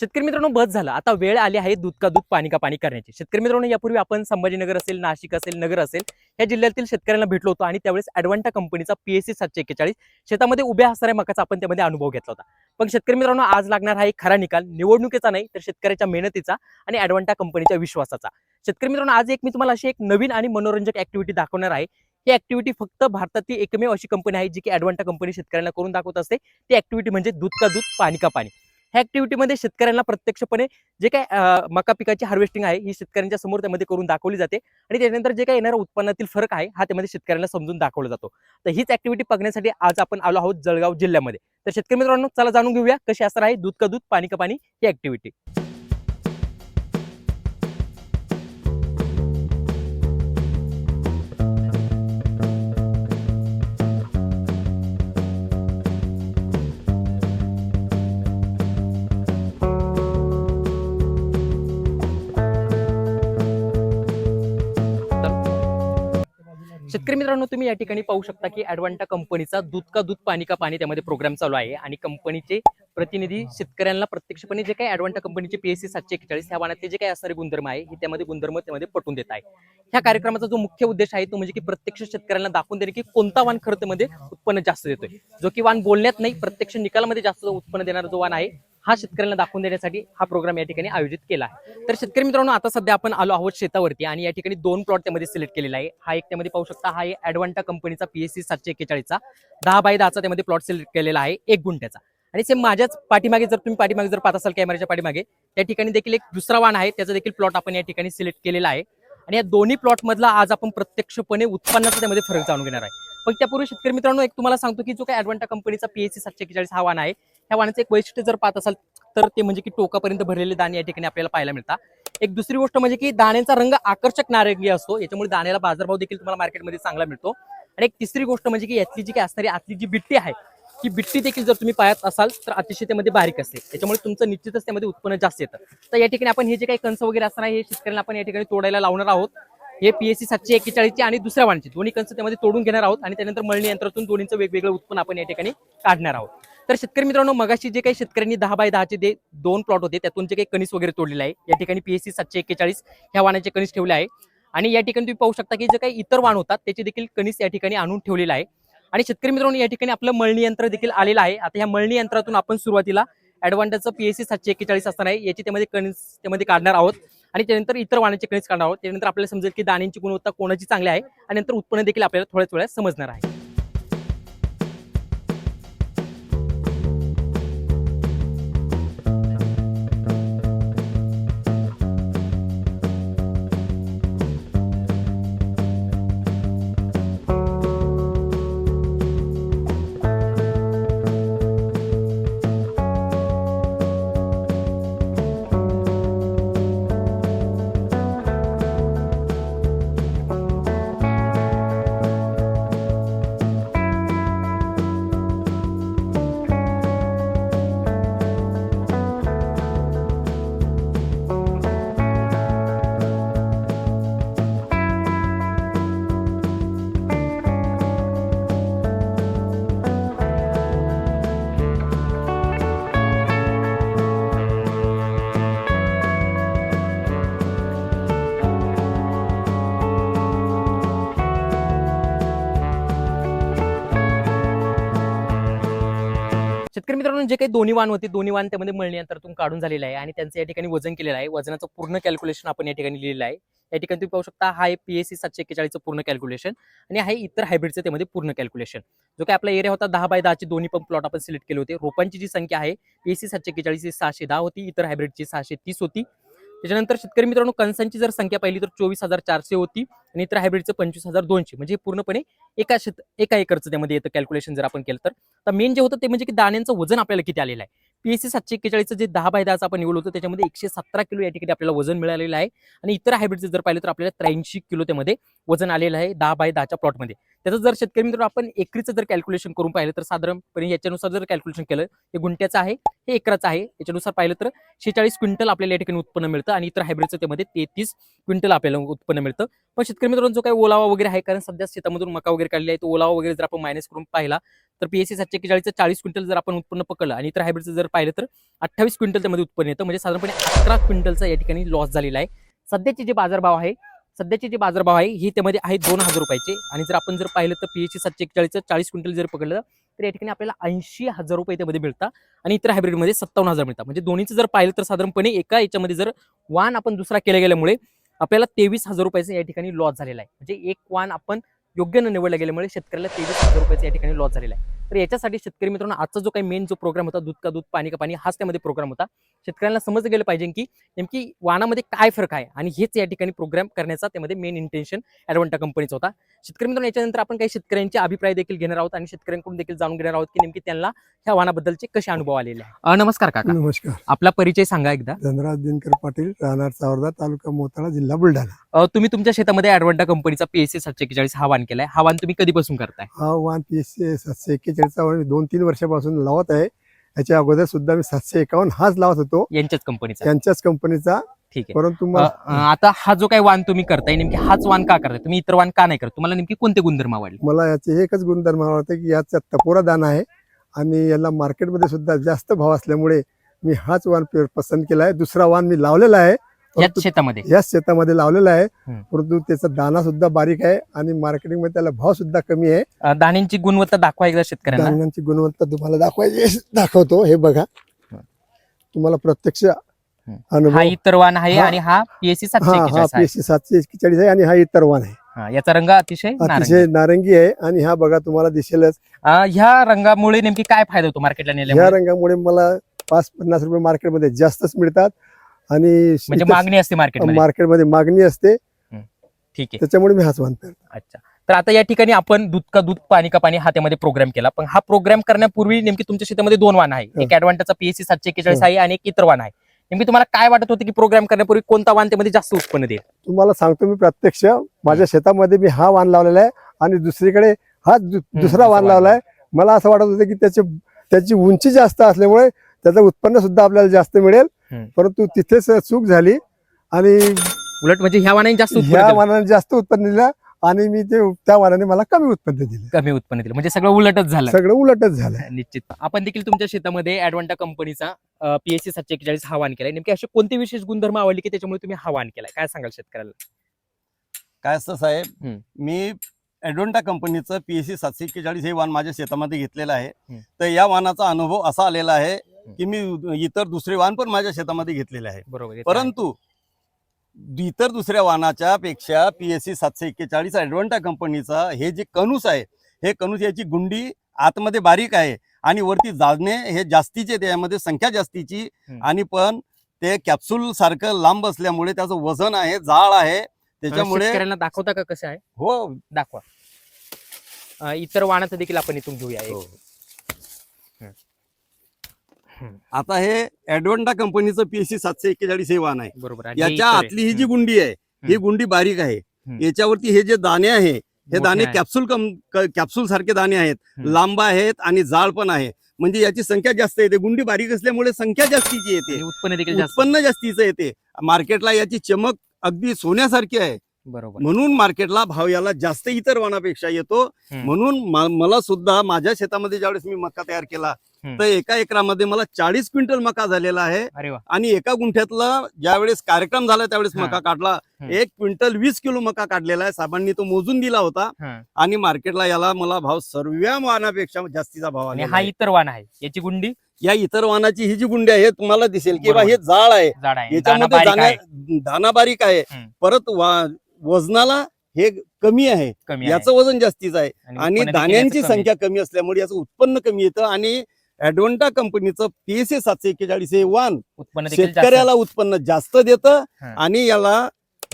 शेतकरी मित्रांनो बस झालं. आता वेळ आली आहे दूध का दूध पाणी का पाणी करण्याची. शेतकरी मित्रांनो यापूर्वी आपण संभाजीनगर असेल नाशिक असेल नगर असेल या जिल्ह्यातील शेतकऱ्यांना भेटलो होतो आणि त्यावेळेस ॲडव्हान्टा कंपनीचा पीएससी सातशे एक्केचाळीस शेतामध्ये उभ्या असणाऱ्या मकाचा आपण त्यामध्ये अनुभव घेतला होता. पण शेतकरी मित्रांनो आज लागणार हा एक खरा निकाल. निवडणुकीचा नाही तर शेतकऱ्याच्या मेहनतीचा आणि ॲडव्हान्टा कंपनीच्या विश्वासाचा. शेतकरी मित्रांनो आज एक मी तुम्हाला अशी एक नवीन आणि मनोरंजक ऍक्टिव्हिटी दाखवणार आहे. ही ऍक्टिव्हिटी फक्त भारतातील एकमेव अशी कंपनी आहे जी की ॲडव्हान्टा कंपनी शेतकऱ्यांना करून दाखवत असते. ती ऍक्टिव्हिटी म्हणजे दूध का दूध पाणी का पाणी ह्या ऍक्टिव्हिटीमध्ये शेतकऱ्यांना प्रत्यक्षपणे जे काय मका पिकाची हार्वेस्टिंग आहे ही शेतकऱ्यांच्या समोर त्यामध्ये करून दाखवली जाते. आणि त्यानंतर जे काय येणाऱ्या उत्पन्नातील फरक आहे हा त्यामध्ये शेतकऱ्यांना समजून दाखवला जातो. तर हीच ऍक्टिव्हिटी बघण्यासाठी आज आपण आलो आहोत जळगाव जिल्ह्यामध्ये. तर शेतकरी मित्रांनो चला जाणून घेऊया कशी असणार आहे दूध का दूध पाणी का पाणी ही ऍक्टिव्हिटी शेतकरी मित्रांनो तुम्ही या ठिकाणी पाहू शकता की ॲडव्हान्टा कंपनीचा दूध का दूध पाणी का पाणी त्यामध्ये प्रोग्राम चालू आहे. आणि कंपनीचे प्रतिनिधी शेतकऱ्यांना प्रत्यक्षपणे जे काही ॲडव्हान्टा कंपनीचे पीएससी सातशे एक्केचाळीस ह्या वाणातले जे काही असणारे गुणधर्म आहे हे त्यामध्ये गुणधर्म त्यामध्ये पटवून देत आहे. ह्या कार्यक्रमाचा जो मुख्य उद्देश आहे तो म्हणजे की प्रत्यक्ष शेतकऱ्यांना दाखवून देणे की कोणता वाण खर्च मध्ये उत्पन्न जास्त देतोय. जो की वाण बोलण्यात नाही प्रत्यक्ष निकालामध्ये जास्त उत्पन्न देणारा जो वाण आहे हा शेतकऱ्यांना दाखवून देण्यासाठी हा प्रोग्राम या ठिकाणी आयोजित केला आहे. तर शेतकरी मित्रांनो आता सध्या आपण आलो आहोत शेतावरती आणि या ठिकाणी दोन प्लॉट त्यामध्ये सिलेक्ट केलेला आहे. हा एक त्यामध्ये पाहू शकता हा ऍडव्हान्टा कंपनीचा पीएससी सातशे एक्केचाळीसचा दहा बाय दहाचा त्यामध्ये प्लॉट सिलेक्ट केलेला आहे एक गुंठ्याचा. आणि सेम माझ्याच पाठीमागे जर तुम्ही पाठीमागे जर पाहत असाल कॅमेऱ्याच्या पाठीमागे त्या ठिकाणी देखील एक दुसरा वाण आहे त्याचा देखील प्लॉट आपण या ठिकाणी सिलेक्ट केलेला आहे. आणि या दोन्ही प्लॉट मधला आज आपण प्रत्यक्षपणे उत्पन्नाचा त्यामध्ये फरक जाणून घेणार आहे. पण त्यापूर्वी शेतकरी मित्रांनो एक तुम्हाला सांगतो की जो काही ॲडव्हान्टा कंपनीचा पीएससी सातशे एकेचाळीस हा वाहन आहे ह्या वाहनाचं एक वैशिष्ट्य जर पाहत असाल तर ते म्हणजे की टोकापर्यंत भरलेले दाणे या ठिकाणी आपल्याला पाहायला मिळतात. एक दुसरी गोष्ट म्हणजे की दाण्यांचा रंग आकर्षक नारंगी असतो याच्यामुळे दाण्याला बाजारभाव देखील तुम्हाला मार्केटमध्ये चांगला मिळतो. आणि एक तिसरी गोष्ट म्हणजे की यातली जी काही असणारी आतली जी बिट्टी आहे ती बिट्टी देखील जर तुम्ही पाहत असाल तर अतिशय त्यामध्ये बारीक असते. त्याच्यामुळे तुमचं निश्चितच त्यामध्ये उत्पन्न जास्त येतं. तर या ठिकाणी आपण हे जे काही कंस वगैरे असणार आहे हे शेतकऱ्यांना आपण या ठिकाणी तोडायला लावणार आहोत. हे पीएससी सातशे एक्केचाळीसचे आणि दुसऱ्या वाणचे. दोन्ही कंस त्यामध्ये तोडून घेणार आहोत आणि त्यानंतर मळणी यंत्रातून दोन्हीचं वेगवेगळं उत्पन्न आपण या ठिकाणी काढणार आहोत. तर शेतकरी मित्रांनो मगाशी जे काही शेतकऱ्यांनी दहा बाय दहाचे जे दोन प्लॉट होते त्यातून जे काही कणीस वगैरे तोडलेले आहे या ठिकाणी पीएससी सातशे एक्केचाळीस ह्या वाणाचे कणीस ठेवले आहे. आणि या ठिकाणी तुम्ही पाहू शकता की जे काही इतर वाण होतात त्याचे देखील कणीस या ठिकाणी आणून ठेवलेलं आहे. आणि शेतकरी मित्रांनो या ठिकाणी आपलं मळणी यंत्र देखील आलेलं आहे. आता ह्या मळणी यंत्रातून आपण सुरुवातीला ॲडव्हान्टेजचं पीएससी सातशे एक्केचाळीस असणार आहे याची त्यामध्ये कणीस त्यामध्ये काढणार आहोत. आणि त्यानंतर इतर वाणाचे कणीस काढणार आहोत त्यानंतर आपल्याला समजेल की दाण्यांची गुणवत्ता कोणाची चांगली आहे आणि नंतर उत्पन्न देखील आपल्याला थोड्याच वेळात समजणार आहे. शेतकरी मित्रांनो जे काही दोन्ही वाण होते दोन्ही वाण त्यामध्ये मळणी यंत्रातून काढून झालेलं आहे आणि त्यांचं या ठिकाणी वजन केलेलं आहे. वजनाचं पूर्ण कॅल्क्युलेशन आपण या ठिकाणी लिहिलेलं आहे. या ठिकाणी तुम्ही पाहू शकता हा आहे पीएससी सातशे एक्केचाळीसचं पूर्ण कॅल्क्युलेशन आणि आहे इतर हायब्रिडचं त्यामध्ये पूर्ण कॅल्क्युलेशन जो काय आपला एरिया होता दहा बाय दहाचे दोन्ही पण प्लॉट आपण सिलेक्ट केले होते. रोपांची जी संख्या आहे पीएससी सातशे एक्केचाळीस सहाशे दहा होती इतर हायब्रिडची सहाशे तीस होती. त्याच्यानंतर शेतकरी मित्रांनो कणसांची जर संख्या पाहिली तर चोवीस हजार चारशे होती आणि इतर हायब्रिडचं पंचवीस हजार दोनशे. म्हणजे पूर्णपणे एका शेत एका एकरचं त्यामध्ये येतं कॅल्क्युलेशन जर आपण केलं तर. तर मेन जे होतं ते म्हणजे की दाण्यांचं वजन आपल्याला किती आलेलं आहे? पीएससी सातशे एक्केचाळीसचं जे दहा बाय दहाचं आपण निवडलं होतं त्याच्यामध्ये एकशे सतरा किलो या ठिकाणी आपल्याला वजन मिळालेलं आहे. आणि इतर हायब्रिडचं जर पाहिलं तर आपल्याला त्र्याऐंशी किलो त्यामध्ये वजन आलेलं आहे दहा बाय दहाच्या प्लॉटमध्ये त्याचं जर शेतकरी मित्र आपण एकरीचं जर कॅल्क्युलेशन करून पाहिलं तर साधारणपणे याच्यानुसार जर कॅल्क्युलेशन केलं हे गुंट्याचं आहे हे एकराचं आहे याच्यानुसार पाहिलं तर शेचाळीस क्विंटल आपल्याला या ठिकाणी उत्पन्न मिळतं आणि इतर हायब्रिडचं त्यामध्ये तेहतीस क्विंटल आपल्याला उत्पन्न मिळतं. पण शेतकरी मित्रांनो जो काही ओलावा वगैरे आहे कारण सध्या शेतामधून मका वगैरे काढलेला आहे तो ओलावा वगैरे जर आपण मायनस करून पाहिला तर पीएससी सातशे एकेचाळीसचं चाळीस क्विंटल जर आपण उत्पन्न पकडलं आणि इतर हायब्रिडचं जर पाहिलं तर अठ्ठावीस क्विंटल त्यामध्ये उत्पन्न येतं म्हणजे साधारणपणे अकरा क्विंटलचा या ठिकाणी लॉस झालेला आहे. सध्याचे जे बाजारभाव आहे सध्याचे जे बाजारभाव आहे ही त्यामध्ये आहे दोन हजार रुपयाचे. आणि जर आपण जर पाहिलं तर पीएचसी सातशे एकचाळीसचं चाळीस क्विंटल जर पकडलं तर या ठिकाणी आपल्याला ऐंशी हजार रुपये त्यामध्ये मिळतात. आणि इतर हायब्रिडमध्ये सत्तावन्न हजार मिळतात. म्हणजे दोन्हीचं जर पाहिलं तर साधारणपणे एका याच्यामध्ये जर वान आपण दुसरा केल्या गेल्यामुळे आपल्याला तेवीस हजार रुपयाचा या ठिकाणी लॉस झालेला आहे. म्हणजे एक वान आपण योग्य न निवडला गेल्यामुळे शेतकऱ्याला तेवीस हजार रुपयाचा या ठिकाणी लॉस झालेला आहे. तर याच्यासाठी शेतकरी मित्रांनो आजचा जो काही मेन जो प्रोग्राम होता दूध का दूध पाणी का पाणी हाच त्यामध्ये प्रोग्राम होता. शेतकऱ्यांना समजलं गेलं पाहिजे की नेमकी वाणामध्ये काय फरक आहे आणि हेच या ठिकाणी प्रोग्राम करण्याचा त्यामध्ये मेन इंटेन्शन ॲडवंटा कंपनीचा होता. शेतकरी मित्रांनो याच्यानंतर आपण काही शेतकऱ्यांचे अभिप्राय देखील घेणार आहोत आणि शेतकऱ्यांकडून देखील जाणून घेणार आहोत की नेमकी त्यांना ह्या वाणाबद्दलचे कसे अनुभव आलेले आहे नमस्कार काका. नमस्कार. आपला परिचय सांगा एकदा. धनराज दिनकर पाटील राहणार चावरदा तालुका मोताळा जिल्हा बुलढाणा. तुम्ही तुमच्या शेतामध्ये ॲडवंटा कंपनीचा पीएससी सातशे एक्केचाळीस हा वाण केलाय. हा वाण तुम्ही कधीपासून करताय? हा एस सी सातशे एक्केचाळीसचा वाहन मी दोन तीन वर्षापासून लावत आहे. याच्या अगोदर सुद्धा मी सातशे एकावन्न हाच लावत होतो. यांच्याच कंपनीचा त्यांच्याच कंपनीचा ठीक आहे. परंतु आता हा जो काही वाण तुम्ही करताय नेमकी हाच वाण का करताय? तुम्ही इतर वाण का नाही करत? तुम्हाला नेमकी कोणते गुणधर्म आवडले? मला याचे एकच गुणधर्म आवडते की याचा टपोरा दाना आहे आणि याला मार्केटमध्ये सुद्धा जास्त भाव असल्यामुळे मी हाच पे- पसंत केला आहे. दुसरा वाहन मी लावलेला आहे. याच शेतामध्ये. याच शेतामध्ये लावलेला आहे. परंतु त्याचा दाना सुद्धा बारीक आहे आणि मार्केटिंगमध्ये त्याला भाव सुद्धा कमी आहे. दाण्यांची गुणवत्ता दाखवा एकदा शेतकऱ्यांना. धान्यांची गुणवत्ता तुम्हाला दाखवायची दाखवतो. हे बघा. तुम्हाला प्रत्यक्ष हा अनुभव. इतर वाण आहे. आणि हा पीएससी पीएससी सातशे एक्केचाळीस आहे. आणि हा इतर वाण आहे. याचा रंग अतिशय नारंगी. अतिशय नारंगी आहे आणि हा बघा तुम्हाला दिसेलच. ह्या रंगामुळे नेमकी काय फायदा होतो मार्केटला ह्या रंगामुळे मला पाच पन्नास रुपये मार्केटमध्ये जास्तच मिळतात. आणि म्हणजे मागणी असते मार्केटमध्ये मार्केटमध्ये मागणी असते. ठीक आहे. त्याच्यामुळे मी हाच पेरतो अच्छा. तर आता या ठिकाणी आपण दूध का दूध पाणी का पाणी हा त्यामध्ये प्रोग्राम केला. पण हा प्रोग्राम करण्यापूर्वी नेमकी तुमच्या शेतामध्ये दोन वाण आहे. एक ऍडव्हान्टेजचा पीएससी सातशे एक्केचाळीस हो. आहे आणि एक इतर वाण आहे. नेमकी तुम्हाला काय वाटत होतं की प्रोग्राम करण्यापूर्वी कोणता वाण त्यामध्ये जास्त उत्पन्न देईल? तुम्हाला सांगतो मी प्रत्यक्ष. माझ्या शेतामध्ये मी हा वाण लावलेला आहे आणि दुसरीकडे हा दु- दुसरा दुसरा वाण वाण. लावलाय मला असं वाटत होतं की त्याचे त्याची उंची जास्त असल्यामुळे त्याचं उत्पन्न सुद्धा आपल्याला जास्त मिळेल. परंतु तिथेच चूक झाली आणि उलट म्हणजे ह्या वाणाने जास्त उत्पन्न ह्या. वाणाने जास्त उत्पन्न दिलं आणि मी ते त्या वाणाने मला कमी उत्पन्न दिलं. कमी उत्पन्न दिलं. म्हणजे सगळं उलटच झालं. सगळं उलटच झालं. निश्चित. आपण देखील तुमच्या शेतामध्ये ऍडव्हान्टा कंपनीचा पीएससी सातशे एक्केचाळीस हा वाण केलाय. नेमके असे कोणते विशेष गुणधर्म आवडले की त्याच्यामुळे तुम्ही हा वाण केलाय? काय सांगाल शेतकऱ्याला? काय असतं साहेब. मी ॲडव्हन्टा कंपनीचं पी एस सी सातशे एक्केचाळीस हे वाहन माझ्या शेतामध्ये घेतलेलं आहे. तर या वाहनाचा अनुभव असा आलेला आहे की मी इतर दुसरे वाहन पण माझ्या शेतामध्ये घेतलेले आहे बरोबर. परंतु इतर दुसऱ्या वाहनाच्या पेक्षा पी एस सी सातशे एक्केचाळीस ॲडव्हन्टा कंपनीचा हे जे कणूस आहे हे कणूस याची गुंडी आतमध्ये बारीक आहे आणि वरती जाळणे हे जास्तीचे त्यामध्ये संख्या जास्तीची. आणि पण ते कॅप्सूल सारखं लांब असल्यामुळे त्याचं वजन आहे जाळ आहे त्याच्यामुळे शेतकऱ्यांना दाखवता का कसं आहे हो दाखवा अं, इतर वाणाचं देखील आपण इथून घेऊया एक. हो. आता हे ॲडव्हन्टा कंपनीचं पीएससी सातशे एक्केचाळीस हे वाहन आहे बरोबर आणि हे याच्या इतर आहे. आतली ही जी हम्म. गुंडी आहे ही हम्म. गुंडी बारीक आहे हम्म. याच्यावरती हे जे दाणे आहे हे मोठे दाणे आहे. कॅप्सूल कम कॅप्सूल सारखे दाणे आहेत हम्म. लांब आहेत आणि जाळ पण आहे म्हणजे याची संख्या जास्त येते गुंडी बारीक असल्यामुळे संख्या जास्तीची येते उत्पन्न देखील जास्त उत्पन्न जास्तीचं येते मार्केटला याची चमक अगदी सोन्यासारखी आहे बरोबर म्हणून मार्केटला भाव याला जास्त इतर वाणापेक्षा येतो. म्हणून मला सुद्धा माझ्या शेतामध्ये ज्यावेळेस मी मका तयार केला. तर एका एकरामध्ये मला चाळीस क्विंटल मका झालेला आहे आणि एका गुंठ्यातला ज्यावेळेस कार्यक्रम झाला त्यावेळेस. मका काढला. एक क्विंटल वीस किलो मका काढलेला आहे साहेबांनी तो मोजून दिला होता. आणि मार्केटला याला मला भाव सर्व वाहनापेक्षा जास्तीचा भाव आलेला हा आहे. इतर वाण आहे याची गुंडी या इतर वाहनाची ही जी गुंडी आहे तुम्हाला दिसेल की बा. हे जाळ आहे आहे याच्यामध्ये आहे दाना बारीक आहे. परत वजनाला हे कमी आहे आहे. याचं वजन जास्तीचं आहे आणि दाण्यांची. संख्या कमी असल्यामुळे याचं उत्पन्न कमी येतं आणि ॲडव्हन्टा कंपनीचं पीएसए सातशे एक्केचाळीस हे उत्पन्न देखील जास्त शेतकऱ्याला उत्पन्न जास्त देतं हा. आणि याला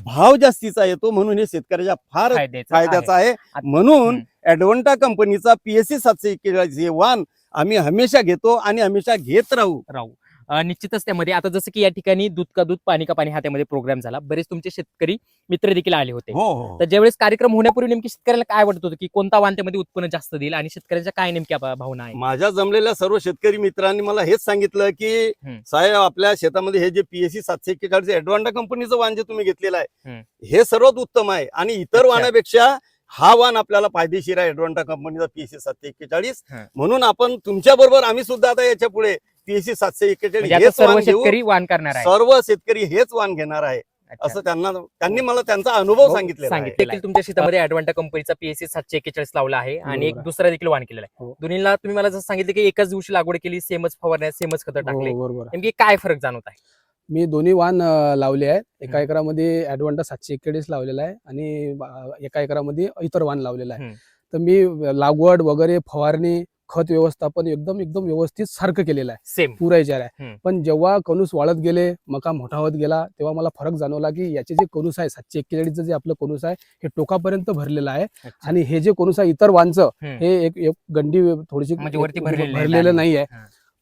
भाव जास्तीचा येतो म्हणून हे शेतकऱ्याच्या फार फायद्याचं आहे. फायद्याचा आहे आत- म्हणून हम्म. ॲडव्हन्टा कंपनीचा पीएससी सातशे एक्केचाळीस हे वाहन आम्ही हमेशा घेतो आणि हमेशा घेत राहू राहू निश्चितच त्यामध्ये आता जसं की या ठिकाणी दूध का दूध पाणी का पाणी हा त्यामध्ये प्रोग्राम झाला बरेच तुमचे शेतकरी मित्र देखील आले होते हो हो तर ज्यावेळेस कार्यक्रम होण्यापूर्वी नेमकी शेतकऱ्याला काय वाटत होतं की कोणता वाण त्यामध्ये उत्पन्न जास्त देईल आणि शेतकऱ्यांच्या काय नेमक्या भावना आहे माझ्या जमलेल्या सर्व शेतकरी मित्रांनी मला हेच सांगितलं की. साहेब आपल्या शेतामध्ये हे जे पीएससी सातशे एक्केचाळीस ऍडवांटा कंपनीचं वाण जे तुम्ही घेतलेलं आहे. हे सर्वात उत्तम आहे आणि इतर. वाणापेक्षा हा वाण आपल्याला फायदेशीर आहे ऍडवांटा कंपनीचा पीएससी सातशे एक्केचाळीस हं. म्हणून आपण तुमच्या बरोबर आम्ही सुद्धा आता याच्यापुढे पीएससी सातशे एक्केचाळीस म्हणजे हेच सर्व वाण घेऊ शेतकरी वाण करणार आहे सर्व शेतकरी हेच वाण घेणार आहे अच्छा. असं त्यांना त्यांनी मला त्यांचा अनुभव सांगितलेला आहे सांगितलं देखील तुमच्या शेतामध्ये ऍडवांटा कंपनीचा पीएससी सातशे एक्केचाळीस लावला आहे आणि एक बरोबर आहे. दुसरा देखील वाण केलेला आहे हो. दोन्हीला तुम्ही मला जसं सांगितलं की एकाच दिवशी लागवड केली सेमच फवारण्या सेमच खतं टाकले हो बरोबर नेमकी काय फरक जाणवत आहे मी दोन्ही वाहन अं, लावले आहेत एका हम्म. एकरामध्ये ऍडवांटा सातशे एक्केचाळीस लावलेला आहे आणि बा- एका एकरामध्ये इतर वाहन लावलेला आहे हम्म. तर मी लागवड वगैरे फवारणी खत व्यवस्थापन एकदम एकदम व्यवस्थित सारखं केलेलं आहे. सेम पुरा विचार आहे. पण जेव्हा कणूस वाढत गेले मका मोठा होत गेला तेव्हा मला फरक जाणवला की याचे जे कणूस आहे सातशे एक्केचाळीसचं जे आपलं कणूस आहे हे टोकापर्यंत भरलेलं आहे. आणि हे जे कणूस आहे इतर हम्म. हे एक गंडी थोडीशी म्हणजे भरलेलं नाही. आहे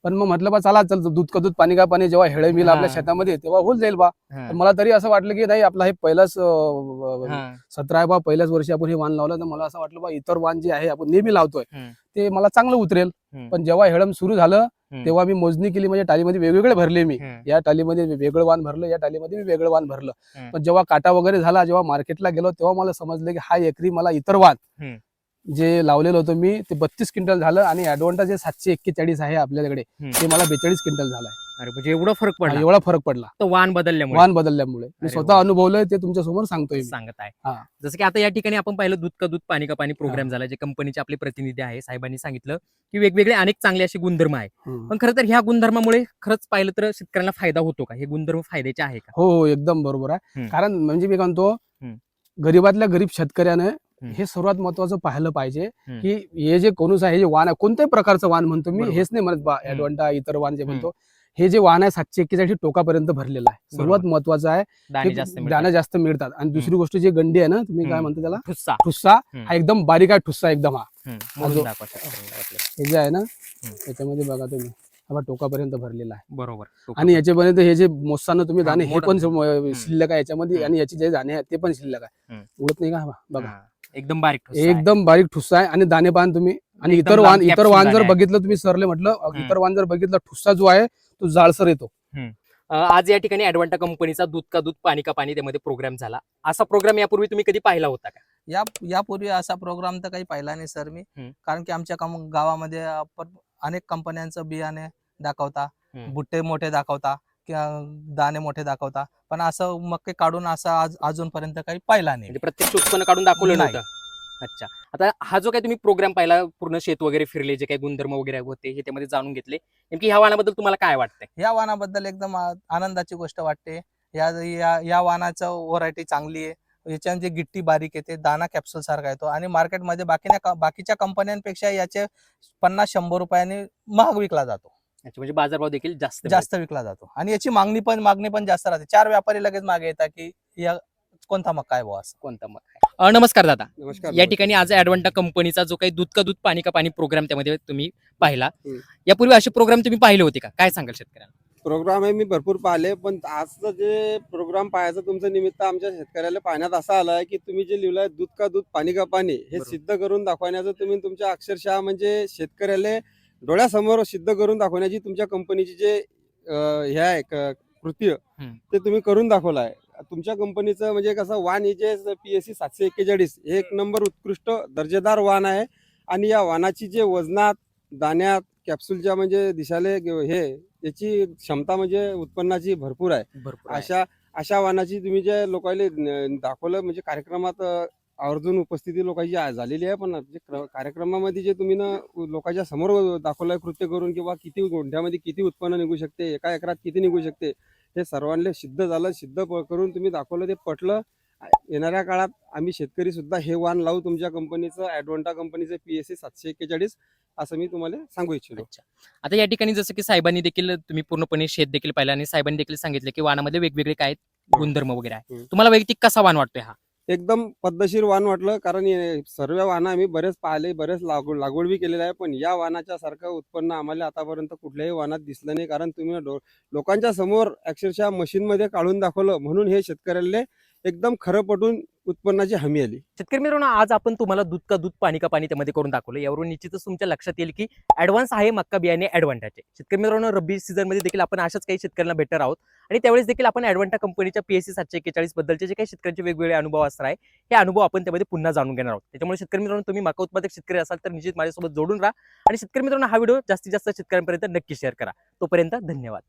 पण मग म्हटलं बा चला चल दूध का दूध पाणी का पाणी जेव्हा हेळे मिल आपल्या. शेतामध्ये तेव्हा होऊन जाईल बा तर मला तरी असं वाटलं की नाही आपला हे पहिलाच सतरा आहे बा पहिल्याच वर्षी आपण हे वाण लावलं तर मला असं वाटलं बा इतर वाण जे आहे आपण नेहमी लावतोय. ते मला चांगलं उतरेल पण जेव्हा हेळम सुरू झालं. तेव्हा मी मोजणी केली म्हणजे टालीमध्ये वेगवेगळे भरले मी या टालीमध्ये वेगळं वाण भरलं या टालीमध्ये मी वेगळं वाण भरलं. पण जेव्हा काटा वगैरे झाला जेव्हा मार्केटला गेलो तेव्हा मला समजलं की हा एकरी मला इतर वाण. जे लावलेलं होतं मी ते बत्तीस क्विंटल झालं आणि ऍडव्हान्टा जे सातशे एक्केचाळीस आहे आपल्याकडे. ते मला बेचाळीस क्विंटल झालं अरे म्हणजे एवढा फरक पडला एवढा फरक पडला तो वाण बदलल्यामुळे वाण बदलल्यामुळे मी स्वतः. अनुभवलंय ते तुमच्यासमोर सांगतोय सांगत आहे. जसं की आता या ठिकाणी आपण पाहिलं दूध का दूध पाणी का पाणी प्रोग्राम झाला जे कंपनीचे आपले प्रतिनिधी आहे साहेबांनी सांगितलं की वेगवेगळे अनेक चांगले असे गुणधर्म आहे. पण खरं तर ह्या गुणधर्मामुळे खरंच पाहिलं तर शेतकऱ्यांना फायदा होतो का हे गुणधर्म फायद्याचे आहे का हो हो एकदम बरोबर आहे. कारण म्हणजे मी म्हणतो. गरीबातल्या गरीब शेतकऱ्याने हे सर्वात महत्वाचं पाहिलं पाहिजे. की हे जे कोणूस आहे हे जे वाहन आहे कोणत्याही प्रकारचं वाहन म्हणतो मी. हेच नाही म्हणत. ऍडव्हान्टा इतर वाहन जे म्हणतो हे जे वाहन आहे सातशे एक्केचाळीस टोकापर्यंत भरलेलं आहे सर्वात महत्वाचं आहे दाणे जास्त मिळतात आणि दुसरी गोष्ट जी गंडी आहे ना तुम्ही काय. म्हणता त्याला ठुस्सा ठुस्सा. हा एकदम बारीक आहे ठुस्सा एकदम हा. हे जे आहे ना त्याच्यामध्ये बघा तुम्ही टोकापर्यंत भरलेला आहे बरोबर. आणि याच्यापर्यंत हे जे मोजताना तुम्ही दाणे हे पण शिल्लक आहे याच्यामध्ये. आणि याचे जे दाणे आहेत ते पण शिल्लक आहे. उडत नाही का बघा. एकदम बारीक ठुस्सा आहे. एकदम बारीक ठुस्सा आहे आणि दाणे पान तुम्ही आणि एकदम इतर लांब इतर capsule दाणे जर आहे. बघितलं तुम्ही सरले म्हटलं हम्म. इतर वाण जर बघितलं ठुस्सा जो आहे तो जाळसर येतो अं, आज या ठिकाणी ऍडव्हान्टा कंपनीचा दूध का दूध पाणी का पाणी त्यामध्ये प्रोग्राम झाला असा प्रोग्राम यापूर्वी तुम्ही कधी पाहिला होता का या यापूर्वी असा प्रोग्राम तर काही पाहिला नाही सर मी हम्म. कारण की आमच्या कम- गावामध्ये आपण अनेक कंपन्यांचं बियाणे दाखवता हम्म. बुट्टे मोठे दाखवता दाणे मोठे दाखवता. पण असं मक्के काढून असं आज अजूनपर्यंत काही पाहिला नाही. म्हणजे प्रत्यक्ष उत्पन्न काढून दाखवलं नाही. नव्हतं. अच्छा. आता हा जो काही तुम्ही प्रोग्राम पाहिला पूर्ण शेत वगैरे फिरले जे काही गुणधर्म वगैरे होते हे त्यामध्ये जाणून घेतले. नेमकी ह्या वाणाबद्दल तुम्हाला काय वाटतंय? या वाहनाबद्दल एकदम आनंदाची गोष्ट वाटते. या या या वाहनाचं व्हरायटी चांगली आहे. याच्यात जे गिट्टी बारीक येते दाना कॅप्सूल सारखा येतो आणि मार्केटमध्ये बाकीच्या बाकीच्या कंपन्यांपेक्षा याचे पन्नास शंभर रुपयांनी महाग विकला जातो. म्हणजे बाजारभाव देखील जास्त जास्त विकला जातो. आणि याची मागणी पण मागणी पण जास्त राहते. चार व्यापारी लगेच मागे येतात की या कोणता आहे बुवा असं? कोणता मग नमस्कार दादा. नमस्कार या ठिकाणी आज ऍडव्हान्टा कंपनीचा जो काही दूध का दूध पाणी का पाणी प्रोग्राम त्यामध्ये तुम्ही पाहिला. यापूर्वी असे प्रोग्राम तुम्ही पाहिले होते का? काय सांगाल शेतकऱ्यांना? प्रोग्राम आहे मी भरपूर पाहिले पण आजचं जे प्रोग्राम पाहायचं तुमचं निमित्त आमच्या शेतकऱ्याला पाहण्यात असं आलं आहे की तुम्ही जे लिहिलंय दूध का दूध पाणी का पाणी हे. सिद्ध करून दाखवण्याचं तुम्ही तुमच्या अक्षरशः म्हणजे शेतकऱ्याला डोळ्यासमोर सिद्ध करून दाखवण्याची तुमच्या कंपनीची जे हे आहे कृत्य. ते तुम्ही करून दाखवलं आहे तुमच्या कंपनीचं म्हणजे कसं वाण हे जे पी एस सी सातशे एक्केचाळीस हे एक नंबर उत्कृष्ट दर्जेदार वाण आहे आणि या वाणाची जे वजनात दाण्यात कॅप्सूलच्या म्हणजे दिसाले हे याची क्षमता म्हणजे उत्पन्नाची भरपूर आहे. अशा अशा वाहनाची तुम्ही जे लोकांना दाखवलं म्हणजे कार्यक्रमात आवर्जून उपस्थिती लोकांची झालेली आहे पण कार्यक्रमामध्ये जे तुम्ही ना लोकांच्या समोर दाखवलंय कृत्य करून किंवा किती गोंठ्यामध्ये किती उत्पन्न निघू शकते एका एकरात किती निघू शकते हे सर्वांना सिद्ध झालं सिद्ध करून तुम्ही दाखवलं ते पटलं. येणाऱ्या काळात आम्ही शेतकरी सुद्धा हे वाण लावू तुमच्या कंपनीचं ऍडव्हान्टा कंपनीचं पी एस सी सातशे एक्केचाळीस असं मी तुम्हाला सांगू इच्छितो. आता या ठिकाणी जसं की साहेबांनी देखील तुम्ही पूर्णपणे शेत देखील पाहिलं आणि साहेबांनी देखील सांगितलं की वाणामध्ये वेगवेगळे काय गुणधर्म वगैरे आहे. तुम्हाला वैयक्तिक कसा वाण वाटतोय हा? एकदम पद्धतशीर वाहन वाटलं. कारण हे सर्व वाहनं आम्ही बरेच पाहिले बरेच लागवड लागवड बी केलेलं आहे. पण या वाहनाच्या सारखं उत्पन्न आम्हाला आतापर्यंत कुठल्याही वाहनात दिसलं नाही. कारण तुम्ही डो- लोकांच्या समोर अक्षरशः मशीनमध्ये काढून दाखवलं. म्हणून हे शेतकऱ्याला एकदम खरं पटून उत्पन्नाची हमी आली. शेतकरी मित्रांनो आज आपण तुम्हाला दूध का दूध पाणी का पाणी त्यामध्ये करून दाखवलं. यावरून निश्चितच तुमच्या लक्षात येईल की ऍडव्हान्स आहे मक्का बियाणे ऍडव्हान्टाचे शेतकरी मित्रांनो रब्बी सीझनमध्ये देखील आपण अशाच काही शेतकऱ्यांना भेटणार आहोत. आणि त्यावेळेस देखील आपण ऍडव्हान्टा कंपनीच्या पीएससी सातशे एक्केचाळीस बद्दलचे जे काही शेतकऱ्यांचे वेगवेगळे अनुभव असणार आहे हे अनुभव आपण त्यामध्ये पुन्हा जाणून घेणार आहोत. त्याच्यामुळे शेतकरी मित्रांनो तुम्ही मका उत्पादक शेतकरी असाल तर निश्चित माझ्यासोबत जोडून राहा. आणि शेतकरी मित्रांनो हा व्हिडिओ जास्तीत जास्त शेतकऱ्यांपर्यंत नक्की शेअर करा. तोपर्यंत धन्यवाद.